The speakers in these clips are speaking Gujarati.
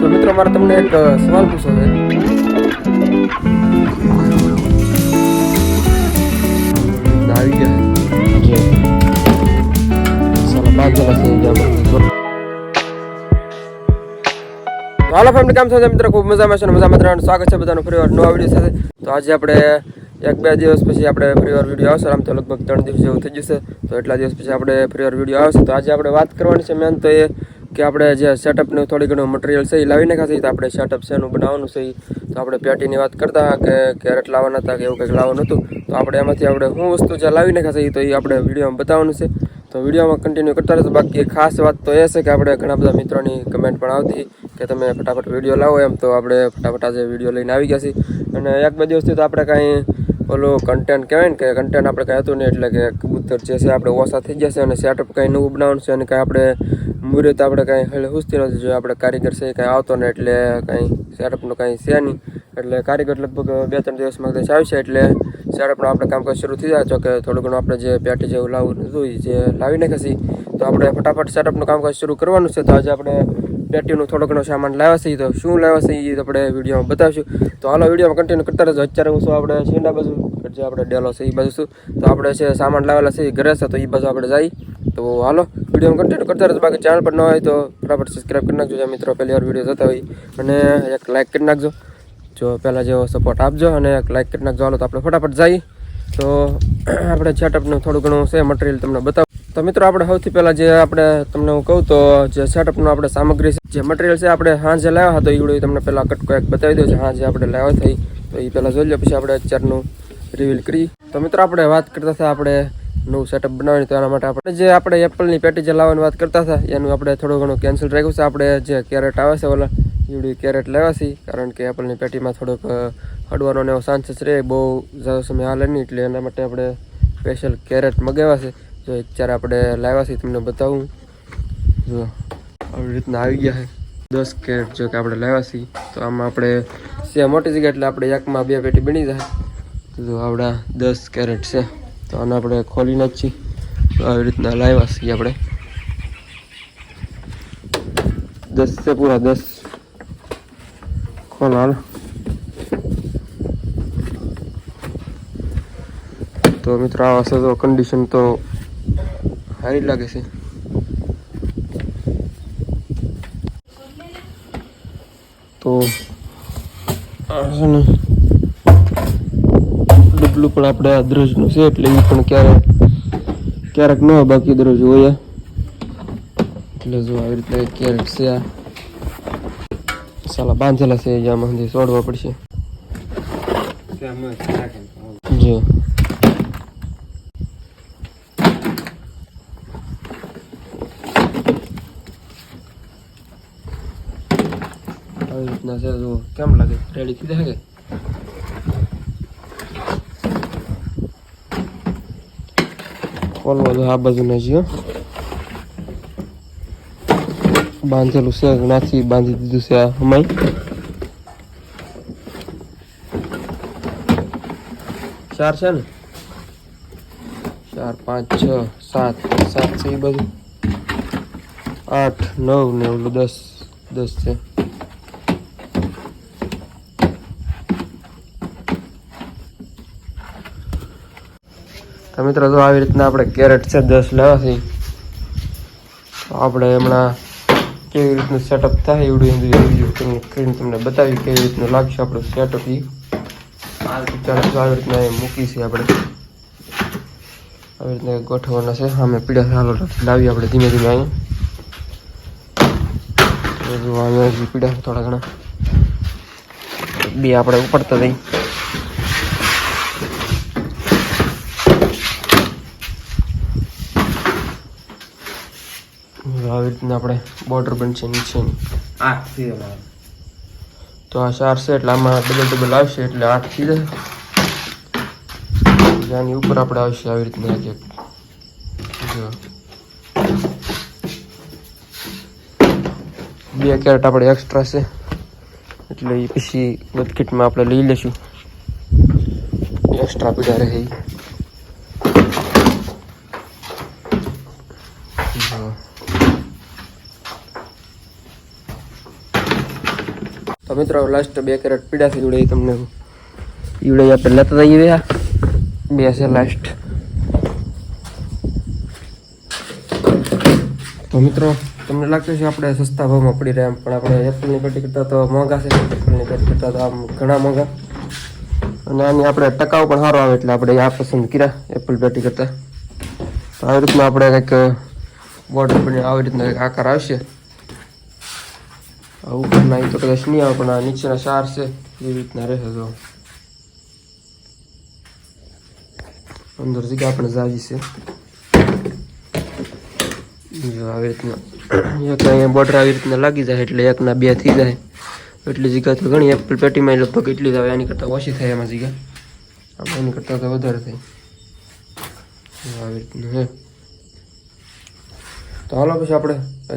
તો મિત્રો મારે તમને એક સવાલ પૂછો છે. આવી ગયા. હાલો ફેમિલી કામ સાથે મિત્રો ખૂબ મજામાં છે અને મજામાં રહેવાનું. સ્વાગત છે બધાનું ફરી વાર નવા વીડિયો સાથે. તો આજે આપણે એક બે દિવસ પછી આપણે ફરી વીડિયો આવશે. આમ તો લગભગ ત્રણ દિવસ જેવું થઈ જશે. તો એટલા દિવસ પછી આપણે ફરી વાર વીડિયો આવશે. તો આજે આપણે વાત કરવાની છે મેન તો એ કે આપણે જે સેટઅપનું થોડી ઘણું મટીરિયલ છે એ લાવી નાખ્યા છે, તો આપણે સેટઅપ છે એનું બનાવવાનું છે તો આપણે પેટીની વાત કરતા કે કેરેટ લાવવાના હતા કે એવું કંઈક લાવવાનું હતું, તો આપણે એમાંથી આપણે શું વસ્તુ જે લાવી નાખ્યા છે તો એ આપણે વિડીયોમાં બતાવવાનું છે. તો વિડીયોમાં કન્ટિન્યુ કરતા રહેજો. બાકી ખાસ વાત તો એ છે કે આપણે ઘણા બધા મિત્રોની કમેન્ટ પણ આવતી કે તમે ફટાફટ વીડિયો લાવો એમ, તો આપણે ફટાફટ આજે વીડિયો લઈને આવી ગયા છીએ. અને એક બે દિવસથી તો આપણે કાંઈ ઓલું કન્ટેન્ટ કહેવાય ને કે કન્ટેન્ટ આપણે કાંઈ હતું નહીં એટલે કે કબૂતર જે છે આપણે ઓછા થઈ જશે છે અને સેટઅપ કાંઈ નવું બનાવવાનું છે અને કાંઈ આપણે મુહૂર્ત આપણે કાંઈ હલે હુસતી નથી જો આપણે કારીગર છે કાંઈ આવતો નહીં એટલે કાંઈ સેટઅપનું કાંઈ છે નહીં. એટલે કારીગર લગભગ બે ત્રણ દિવસમાં કદાચ આવશે એટલે સેટઅપનું આપણે કામકાજ શરૂ થઈ જાય. જો કે થોડું ઘણું આપણે જે પેટી જેવું લાવવું હતું જે લાવી છીએ તો આપણે ફટાફટ સેટઅપનું કામકાજ શરૂ કરવાનું છે. તો આજે આપણે પેટીનું થોડો ઘણો સામાન લાવ્યા છીએ તો શું લાવ્યા છીએ એ આપણે વિડીયોમાં બતાવશું. તો હાલો વિડીયોમાં કન્ટિન્યુ કરતા રહેજો. અત્યારે હું શું આપણે છીંડા બાજુ જે આપણે ડેલો છે એ બાજુ શું તો આપણે છે સામાન લાવેલા છે ઘરે છે, તો એ બાજુ આપણે જઈ. તો હાલો વિડીયોમાં કન્ટિન્યુ કરતા રહેજો. બાકી ચેનલ પર ન હોય તો ફટાફટ સબસ્ક્રાઈબ કરી નાખજો. જે મિત્રો પહેલી વાર વીડિયો જોતા હોય અને એક લાઇક કરી નાખજો. જો પહેલાં જેવો સપોર્ટ આપજો અને એક લાઇક કરી નાખજો. હાલો તો આપણે ફટાફટ જઈએ તો આપણે સેટઅપનું થોડું ઘણું છે મટીરિયલ તમને બતાવું. તો મિત્રો, આપણે સૌથી પહેલાં જે આપણે તમને હું કહું તો જે સેટઅપનું આપણે સામગ્રી જે મટીરિયલ છે, આપણે હાંજે લાવ્યા હતા ઈવડો તમને પહેલાં કટકો એક બતાવી દઉં છે હાંજે આપણે લાવ્યા થઈ. તો એ પહેલાં જોઈ લો પછી આપણે અત્યારનું રિવીલ કરી તો મિત્રો, આપણે વાત કરતા હતા આપણે નવું સેટઅપ બનાવવાની, તો એના માટે આપણે જે આપણે એપલની પેટી જે લાવવાની વાત કરતા હતા, એનું આપણે થોડું ઘણું કેન્સલ રાખ્યું છે. આપણે જે કેરેટ આવે છે, ઓલા ઈવડી કેરેટ લેવા છે કારણ કે એપલની પેટીમાં થોડોક હડવાનો એવો ચાન્સીસ રહે, બહુ ઝાઝો સમય હાલે નહીં, એટલે એના માટે આપણે સ્પેશિયલ કેરેટ મગાવ્યા છે. જો અત્યારે આપણે લાવ્યા છીએ, તમને બતાવું. જો, આવી રીતના આવી ગયા છે. દસ કેરેટ જો કે આપણે લાવ્યા છીએ. તો આમાં આપણે છે, મોટી જગ્યા એટલે આપણે એકમાં બે પેટી બની જાય. તો આપણા દસ કેરેટ છે. તો આને આપણે ખોલી નાખીએ. તો આવી રીતના લાવ્યા છીએ આપણે. દસ છે પૂરા દસ. ખોલા તો મિત્રો આ છે તો કન્ડિશન તો સારી લાગે છે. તો છે ને ડબલું પણ આપણે આ દરરોજનું છે એટલે એ પણ ક્યારેક ક્યારેક ન બાકી દરરોજ હોય એટલે જો આવી રીતે ક્યારેક છે આ. સાલા બાંધેલા છે જ્યાં મંદિર છોડવા પડશે. જો આવી રીતના છે જો કેમ લાગે રેડી થઈ જાય કે ખોલવા દો આ બાજુ નાખી બાંધેલું છે નાથી બાંધી દીધું છે આ હમાઈ ચાર છે ને ચાર પાંચ છ સાત સાત છે એ બધું આઠ નવ ને ઓલું દસ દસ છે તો મિત્રો તો આવી રીતના આપણે કેરેટ છે, દસ લેવાથી. આપણે હમણાં કેવી રીતનું સેટઅપ થાય એવડું રિવ્યૂ કરીને તમને બતાવી કેવી રીતનું લાગશે આપણું સેટઅપ એ ચાલો આવી રીતના મૂકીશું આપણે. આવી રીતના ગોઠવવાના છે. અમે પીડા હાલો લાવી આપણે ધીમે ધીમે અહીં. પીડા થોડા ઘણા. બે આપણે ઉપડતા આવી રીતના આપણે બોર્ડર બનશે નીચેની તો આ ચાર છે એટલે આમાં ડબલ ડબલ આવશે એટલે આઠ થઈ જશે આની ઉપર આપણે આવશે આવી રીતના એક જો. બે કેરેટ આપણે એક્સ્ટ્રા છે. એટલે એ પછી બકેટમાં આપણે લઈ લઈશું. એક્સ્ટ્રા પીડા રહે ઈ. જો તો મિત્રો લાસ્ટ બે કેરેટ પીડાથી જોડે તમને ઈવડે આપણે લેતા થઈ ગયા બે છે લાસ્ટ તો મિત્રો, તમને લાગતું છે આપણે સસ્તા ભાવમાં પડી રહ્યા પણ આપણે એપલની પેટી કરતાં તો મોંઘા છે. એપલની પેટી કરતાં તો આમ ઘણા મોંઘા. અને આની આપણે ટકાઉ પણ સારો આવે એટલે આપણે આ પસંદ કર્યા એપલ પેટી કરતાં. તો આવી રીતના આપણે કંઈક બોર્ડર પણ આવી રીતના આકાર આવશે. ઉપરના એ તો કદાચ નહીં આવે, પણ આ નીચેના ચાર છે, એવી રીતના રહેશે તો. અંદર જગ્યા આપણે જાજી છે. જો આવી રીતના. એક અહીંયા બોર્ડર આવી રીતના લાગી જાય, એટલે એકના બે થઈ જાય. એટલી જગ્યા તો ઘણી એપલ પેટીમાં લગભગ એટલી જ આવે એની કરતાં ઓછી થાય એમાં જગ્યા આપણે એની કરતાં તો વધારે થાય. આવી રીતનું હે તો હાલો પછી આપણે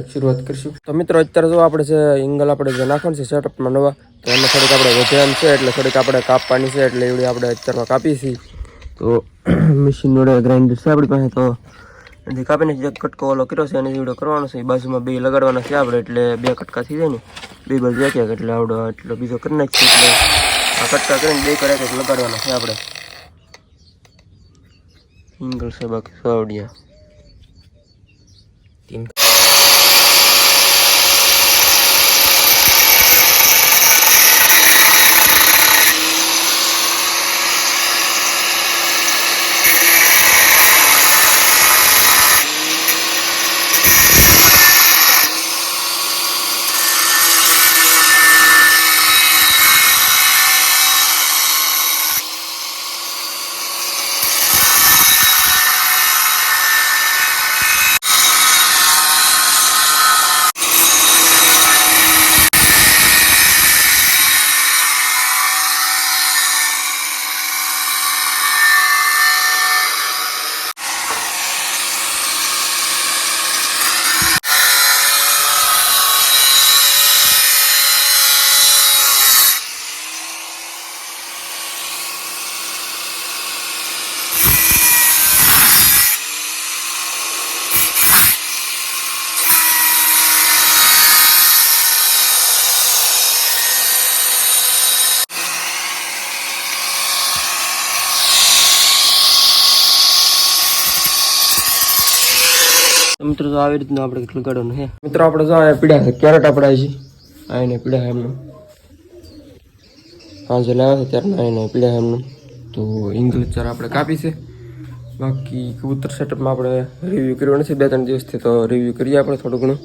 શરૂઆત કરીશું. તો મિત્રો, અત્યારે જો આપણે છે એંગલ આપણે જે નાખવાનું છે સેટઅપમાં નવા, તો એમાં થોડીક આપણે વધ્યા છે, એટલે થોડીક આપણે કાપવાની છે, એટલે એવડી આપણે અત્યારમાં કાપીએ છીએ. તો મશીન વડે ગ્રાઇન્ડર છે આપણી પાસે, તો એથી કાપીને જે કટકો ઓલો કર્યો છે, એને એવડો કરવાનો છે. એ બાજુમાં બે લગાડવાના છે આપણે, એટલે બે કટકા થઈ જાય ને, બે બાજુ એક એટલે આવડો એટલો બીજો કરી નાખીએ, એટલે આ કટકા કરીને બે કરે એક લગાડવાના છે આપણે. સિંગલ છે બાકી સાવડિયા તીન તો મિત્રો તો આવી રીતનું આપણે લગાડવાનું હે મિત્રો, આપણે જો અહીંયા પીડા છે. કેરેટ આપણે છે આ એને પીડા એમનું. લાવ્યા છે ત્યારે એને પીડા એમનું. તો ઇંગ્લિશ ચાર આપણે કાપી છે. બાકી કબૂતર સેટઅપમાં આપણે રિવ્યૂ કર્યો નથી બે ત્રણ દિવસથી તો રિવ્યૂ કરીએ આપણે થોડું ઘણું.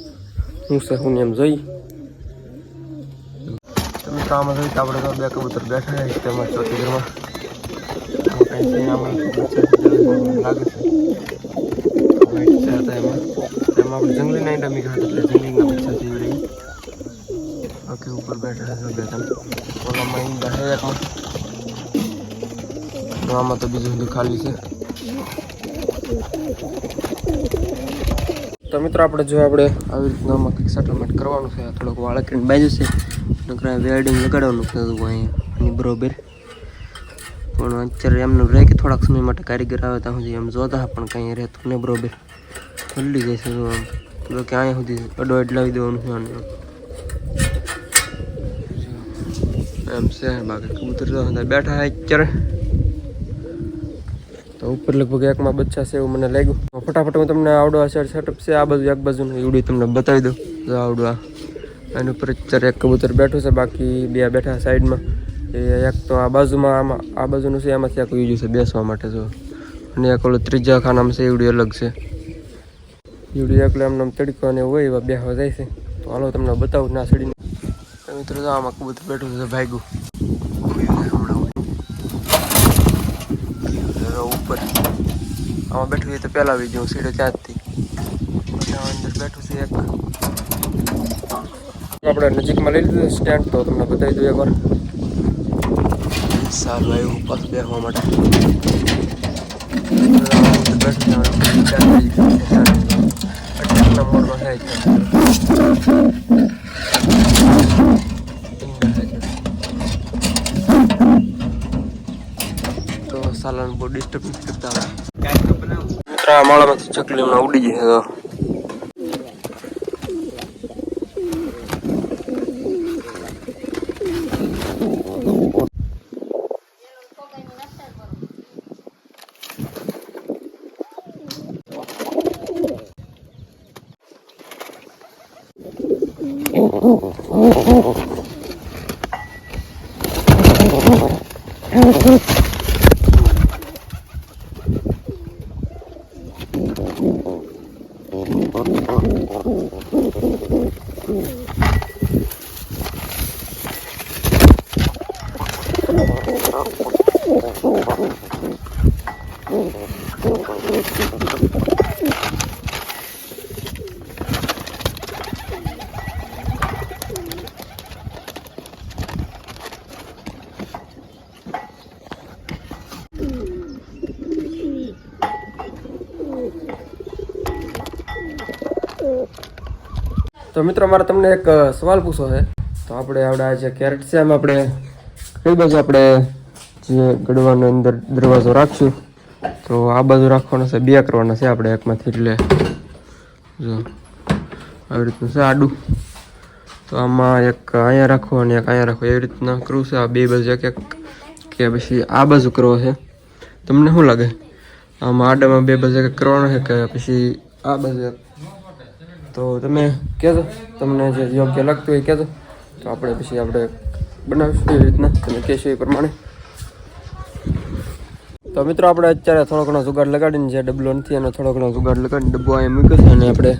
હું છે, હું એમ જોઈ. મિત્રો, આમાં જોઈએ તો આપણે બે કબૂતર બેઠા છે તેમાં ચોથી ઘરમાં. લાગે છે. છે હતા એમાં એમાં આપણે જંગલી નાઈટ અમી એટલે જંગલીના બચ્ચા જીવડી ઓકે ઉપર બેઠા છે બેઠા ઓલામાં ઈંડા છે એકમાં આમાં તો બીજું બધું ખાલી છે તો મિત્રો આપણે જો આપણે આવી રીતના આમાં કંઈક સેટલમેન્ટ કરવાનું છે થોડોક વાળકીને બાજુ છે. નકરા વેલ્ડિંગ લગાડવાનું છે અહીંયા બરોબર. પણ અત્યારે એમનું રહે કે થોડાક સમય માટે કારીગર આવે ત્યાં સુધી એમ જોતા પણ કંઈ રહેતું નહીં બરોબર. હલ્લી જાય છે આમ. તો કે અહીંયા સુધી અડો એટલાવી લાવી દેવાનું છે આને. એમ છે, બાકી કબૂતર તો બેઠા અત્યારે. તો ઉપર લગભગ એકમાં બચ્ચા છે એવું મને લાગ્યું. ફટાફટ હું તમને આવડો આ સેટઅપ છે, આ બાજુ, એક બાજુનું એવડું તમને બતાવી દઉં. જો આવડું આ. એની ઉપર અત્યારે એક કબૂતર બેઠું છે, બાકી બે બેઠા સાઈડમાં. એ એક તો આ બાજુમાં આમાં, આ બાજુનું છે, એમાંથી આખું યુઝ છે બેસવા માટે, જો. અને એક ઓલું ત્રીજા ખાનામાં છે, એવડું અલગ છે. એવડું એકલો એમને તડકો અને હોય, એવા બેહવા જાય છે. તો હાલો તમને બતાવું ના સડીને. તો મિત્રો તો આમાં કબૂતર બેઠું છે, ભાગ્યું. ઉપર. આમાં બેઠું છે તો પહેલા આવી ગયું સીડો ત્યાંથી. અંદર બેઠું છે એક. આપણે નજીકમાં લઈ લીધું સ્ટેન્ડ તો તમને બતાવી દઉં એકવાર. સારું આવ્યું પાછું બેસવા માટે. મોડમાં થાય તો સાલાન બહુ ડિસ્ટર્બ નથી કરતા મિત્ર આ માળામાંથી ચકલી હમણાં ઉડી જાય તો. Thank you. તો મિત્રો, મારે તમને એક સવાલ પૂછવો છે. તો આપણે આપણે આ જે કેરેટ છે, એમ આપણે કઈ બાજુ આપણે જે ગડવાનો અંદર દરવાજો રાખશું? તો આ બાજુ રાખવાનો છે, બે કરવાના છે આપણે એકમાંથી, એટલે જો આવી રીતનું છે આડું. તો આમાં એક અહીંયા રાખો અને એક અહીંયા રાખો. એવી રીતના કરવું છે, આ બે બાજુ એક એક કે પછી આ બાજુ કરવો છે. તમને શું લાગે? આમાં આડામાં બે બાજુ એક કરવાનો છે કે પછી આ બાજુ એક તો તમે કહેજો, તમને જે યોગ્ય લાગતું હોય કહેજો. તો આપણે પછી આપણે બનાવીશું એવી રીતના, તમે કહેશો એ પ્રમાણે. તો મિત્રો, આપણે અત્યારે થોડો ઘણો જુગાડ લગાડીને જે ડબલો નથી અને થોડો ઘણો જુગાડ લગાડીને ડબ્બો અહીંયા મૂક્યો છે અને આપણે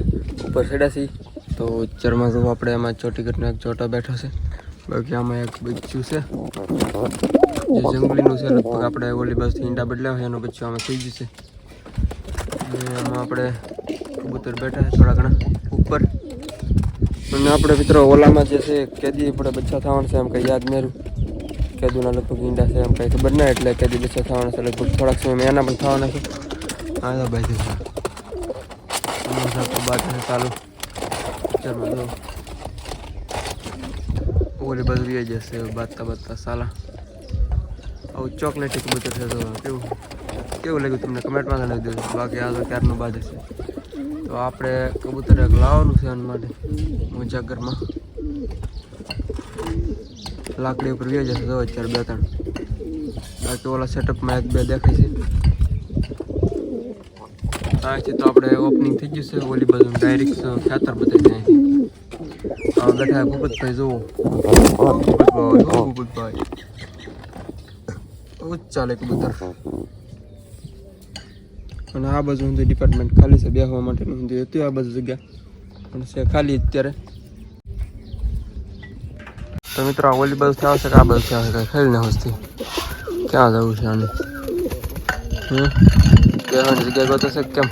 ઉપર ચડ્યા તો ચરમાં જો આપણે એમાં ચોટી કરીને એક ચોટો બેઠો છે. બાકી આમાં એક બચ્ચું છે. જે જંગલીનું છે, લગભગ આપણે ઓલી બસથી ઈંડા બદલાવ્યા એનું બચ્ચું આમાં થઈ ગયું છે. અને આમાં આપણે કબૂતર બેઠા છે થોડા ઘણા ઉપર. અને આપણે મિત્રો ઓલામાં જે છે કેદી આપણે બચ્ચા થવાના છે એમ કંઈ યાદ રહ્યું કેદુના લગભગ ઈંડા છે એમ કંઈ ખબર ના એટલે કેદી બચ્ચા થવાના છે લગભગ થોડાક સમયમાં એના પણ થવાના છે. હા તો ભાઈ છે બાદ છે ચાલુ. ચાલો ઓલી બાજુ વી જશે બાતતા બાતતા સાલા. આવું ચોકલેટી કબૂતર છે તો કેવું? કેવું લાગ્યું તમને? કમેન્ટમાં જણાવી દેજો. બાકી આ તો ક્યારનું બાદ હશે તો આપણે કબૂતર એક લાવવાનું છે એના માટે, મુજાગરમાં. લાકડી ઉપર વ્યાજ જશે તો અત્યારે બે ત્રણ. બાકી ઓલા સેટઅપમાં એક બે દેખાય છે. અહીંથી તો આપણે ઓપનિંગ થઈ ગયું છે, ઓલી બાજુ ડાયરેક્ટ ખેતર બધા જાય બેઠા ભૂપતભાઈ, જુઓ. ભૂપતભાઈ ભૂપતભાઈ. ચાલે કબૂતર. અને આ બાજુ ઊંધી ડિપાર્ટમેન્ટ ખાલી છે બેસવા માટેનું ઊંધી હતી આ બાજુ જગ્યા. પણ છે ખાલી અત્યારે. તો મિત્રો ઓલી બાજુ આવશે કે આ બાજુ આવશે? કઈ ખાલી ને હસ્તી ક્યાં જવું છે આને? બેસવાની જગ્યા ગોતો છે કેમ?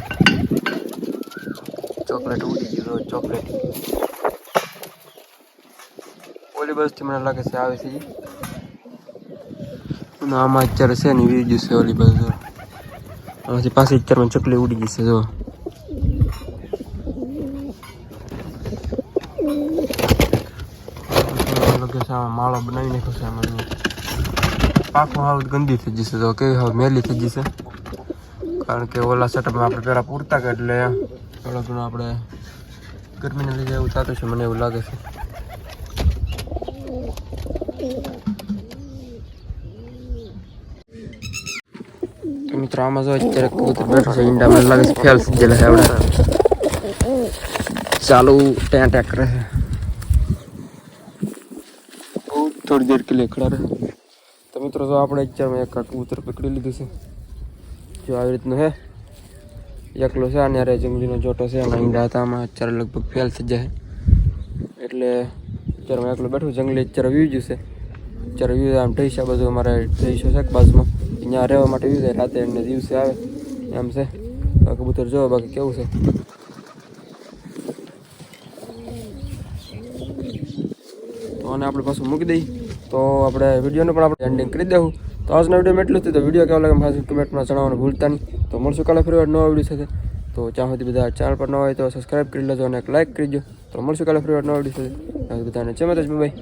ચોકલેટ ઉડી ગયું ચોકલેટ. ઓલી બાજુથી મને લાગે છે આવે છે. આમાં અત્યારે છે ને વીજ છે ઓલી બાજુ આમાંથી પાછી અત્યારમાં ચકલી ઉડી ગઈ છે જો માળો બનાવી નાખ્યો છે આમાં પાકું હાવ ગંદી થઈ જશે તો કેવી હાવ મેલી થઈ જશે કારણ કે ઓલા સેટઅપમાં આપણે પહેલાં પૂરતા કે એટલે થોડો ઘણો આપણે ગરમીને લીધે એવું થતું છે મને એવું લાગે છે મિત્રો આમાં જો અત્યારે કબૂતર બેઠો છે ઈંડા મને લાગે છે ફેલ થઈ ગયેલા છે આપણે. ચાલુ ત્યાં ત્યાં કરે છે બહુ થોડી દેર કે લીએ ખડા રહે. તો મિત્રો જો આપણે અત્યારમાં એક કબૂતર પકડી લીધું છે. જો આવી રીતનું છે એકલો છે અને અરે જંગલીનો જોટો છે એમાં ઈંડા હતા આમાં અત્યારે લગભગ ફેલ થઈ જાય એટલે અત્યારે હું એકલો બેઠું જંગલી અત્યારે વ્યૂ જશે અત્યારે વ્યૂ આમ ઢઈસા બધું અમારે ઢઈસો છે બાજુમાં. અહીંયા રહેવા માટે વ્યૂ થાય રાતે એને દિવસે આવે. એમ છે. કબૂતર જોવો બાકી કેવું છે. તો આને આપણે પાછું મૂકી દઈએ. તો આપણે વિડીયોને પણ આપણે એન્ડિંગ કરી દેવું. તો આજના વિડીયોમાં એટલું જ તો વીડિયો કેવો લાગે ખાસ કમેન્ટમાં જણાવવાનું ભૂલતા નહીં. તો મળશું કાલે ફરી નવા વીડિયો સાથે. તો ત્યાં સુધી બધા ચેનલ પર ન હોય તો સબસ્ક્રાઈબ કરી લેજો અને એક લાઇક દો તો મળશું કાલે ફરી નવા વીડિયો સાથે. બધાને જય માતાજી બાય